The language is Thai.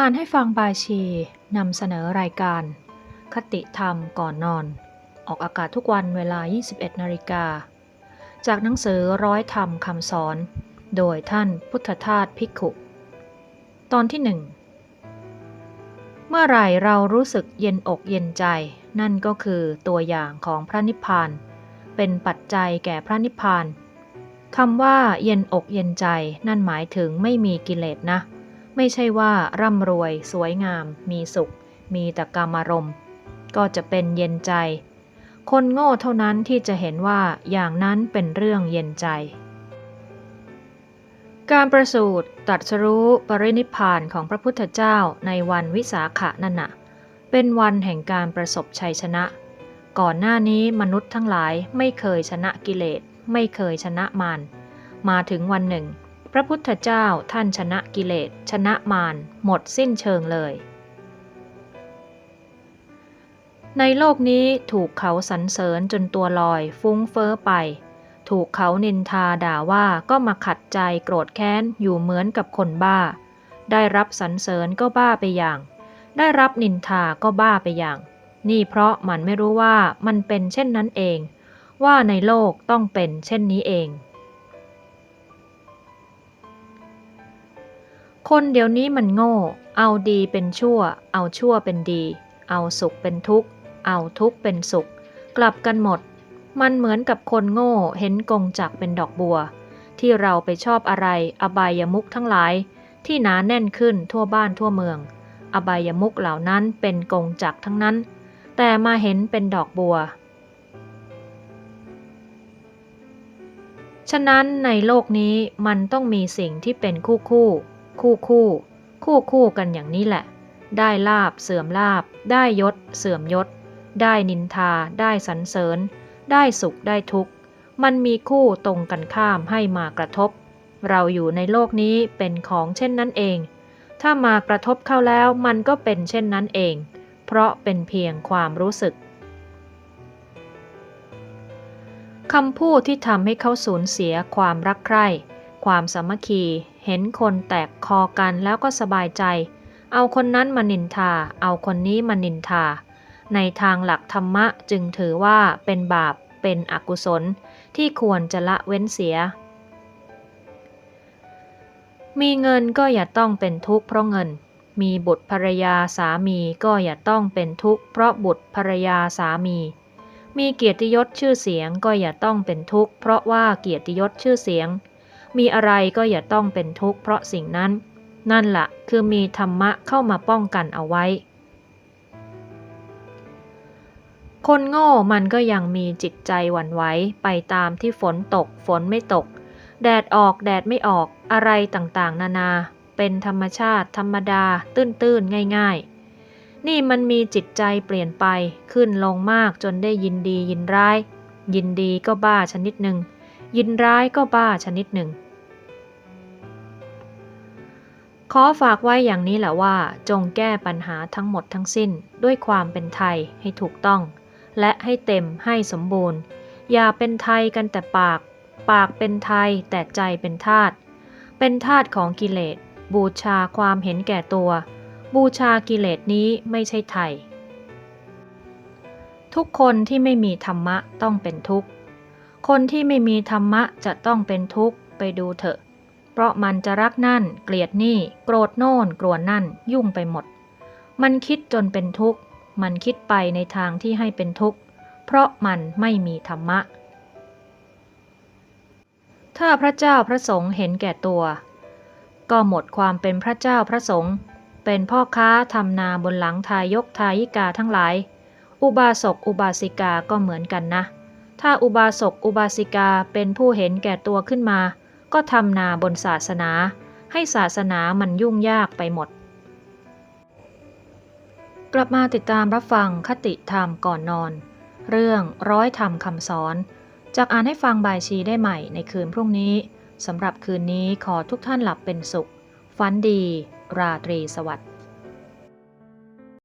อ่านให้ฟังบายชีนำเสนอรายการ คติธรรมก่อนนอน ออกอากาศทุกวันเวลา 21 นาฬิกา จากหนังสือร้อยธรรมคำสอน โดยท่านพุทธทาสภิกขุ ตอนที่หนึ่งเมื่อไรเรารู้สึกเย็นอกเย็นใจ นั่นก็คือตัวอย่างของพระนิพพาน เป็นปัจจัยแก่พระนิพพานคำว่าเย็นอกเย็นใจนั่นหมายถึงไม่มีกิเลสนะ ไม่ใช่ว่าร่ำรวย สวยงาม มีสุข มีแต่กามารมณ์ ก็จะเป็นเย็นใจ คนโง่เท่านั้นที่จะเห็นว่าอย่างนั้นเป็นเรื่องเย็นใจ การประสูติตรัสรู้ปรินิพานของพระพุทธเจ้าในวันวิสาขะนั่นน่ะเป็นวันแห่งการประสบชัยชนะ ก่อนหน้านี้มนุษย์ทั้งหลายไม่เคยชนะกิเลส ไม่เคยชนะมารมาถึงวันหนึ่ง ระพุทธเจ้าท่านชนะกิเลส ชนะมารหมดสิ้นเชิงเลย ในโลกนี้ถูกเขาสรรเสริญจนตัวลอยฟุ้งเฟ้อไป ถูกเขานินทาด่าว่าก็มาขัดใจโกรธแค้นอยู่เหมือนกับคนบ้า ได้รับสรรเสริญก็บ้าไปอย่าง ได้รับนินทาก็บ้าไปอย่าง นี่เพราะมันไม่รู้ว่ามันเป็นเช่นนั้นเอง ว่าในโลกต้องเป็นเช่นนี้เอง คนเดี๋ยวนี้มันโง่ เอาดีเป็นชั่ว เอาชั่วเป็นดี เอาสุขเป็นทุกข์ เอาทุกข์เป็นสุข กลับกันหมด มันเหมือนกับคนโง่เห็นกงจักเป็นดอกบัว ที่เราไปชอบอะไร อบายมุกทั้งหลาย ที่หนาแน่นขึ้นทั่วบ้านทั่วเมือง อบายมุกเหล่านั้นเป็นกงจักทั้งนั้น แต่มาเห็นเป็นดอกบัว ฉะนั้นในโลกนี้มันต้องมีสิ่งที่เป็นคู่คู่ คู่คู่ คู่คู่กันอย่างนี้แหละ ได้ลาบเสื่อมลาบ ได้ยศ เสื่อมยศ ได้นินทา ได้สรรเสริญ ได้สุขได้ทุกข์ มันมีคู่ตรงกันข้ามให้มากระทบ เราอยู่ในโลกนี้เป็นของเช่นนั้นเอง ถ้ามากระทบเข้าแล้วมันก็เป็นเช่นนั้นเอง เพราะเป็นเพียงความรู้สึกคำพูดที่ทำให้เขาสูญเสียความรักใคร่ ความสามัคคี เห็นคนแตกคอกันแล้วก็สบายใจ เอาคนนั้นมานินทา เอาคนนี้มานินทา ในทางหลักธรรมะจึงถือว่าเป็นบาปเป็นอกุศล ที่ควรจะละเว้นเสีย มีเงินก็อย่าต้องเป็นทุกข์เพราะเงิน มีบุตรภรรยาสามีก็อย่าต้องเป็นทุกข์เพราะบุตรภรรยาสามีมีเกียรติยศชื่อเสียงก็อย่าต้องเป็นทุกข์เพราะว่าเกียรติยศชื่อเสียง มีอะไรก็อย่าต้องเป็นทุกข์เพราะสิ่งนั้น นั่นละ่ะคือมีธรรมะเข้ามาป้องกันเอาไว้ คนโง่มันก็ยังมีจิตใจหวั่นไหวไปตามที่ฝนตก ฝนไม่ตก แดดออกแดดไม่ออกอะไรต่างๆ นานา เป็นธรรมชาติ ธรรมดา ตื้นๆ ง่าย ๆนี่มันมีจิตใจเปลี่ยนไปขึ้นลงมากจนได้ยินดียินร้าย ยินดีก็บ้าชนิดหนึ่ง ยินร้ายก็บ้าชนิดหนึ่ง ขอฝากไว้อย่างนี้แหละว่า จงแก้ปัญหาทั้งหมดทั้งสิ้นด้วยความเป็นไทยให้ถูกต้อง และให้เต็มให้สมบูรณ์ อย่าเป็นไทยกันแต่ปาก ปากเป็นไทยแต่ใจเป็นทาตเป็นทาตของกิเลส บูชาความเห็นแก่ตัว บูชากิเลสนี้ไม่ใช่ไทย ทุกคนที่ไม่มีธรรมะต้องเป็นทุกข์ คนที่ไม่มีธรรมะจะต้องเป็นทุกข์ไปดูเถอะ เพราะมันจะรักนั่น เกลียดนี่ โกรธโน่น กลัวนั่น ยุ่งไปหมด มันคิดจนเป็นทุกข์ มันคิดไปในทางที่ให้เป็นทุกข์ เพราะมันไม่มีธรรมะ ถ้าพระเจ้าพระสงฆ์เห็นแก่ตัว ก็หมดความเป็นพระเจ้าพระสงฆ์ เป็นพ่อค้าทำนาบนหลังทายกทายิกาทั้งหลาย อุบาสกอุบาสิกาก็เหมือนกันนะ ถ้าอุบาสกอุบาสิกาเป็นผู้เห็นแก่ตัวขึ้นมา ก็ทำนาบนศาสนา ให้ศาสนามันยุ่งยากไปหมด กลับมาติดตามรับฟังคติธรรมก่อนนอน เรื่องร้อยธรรมคำสอน จากอ่านให้ฟังบายชีได้ใหม่ในคืนพรุ่งนี้สำหรับคืนนี้ขอทุกท่านหลับเป็นสุข ฝันดี ราตรีสวัสดิ์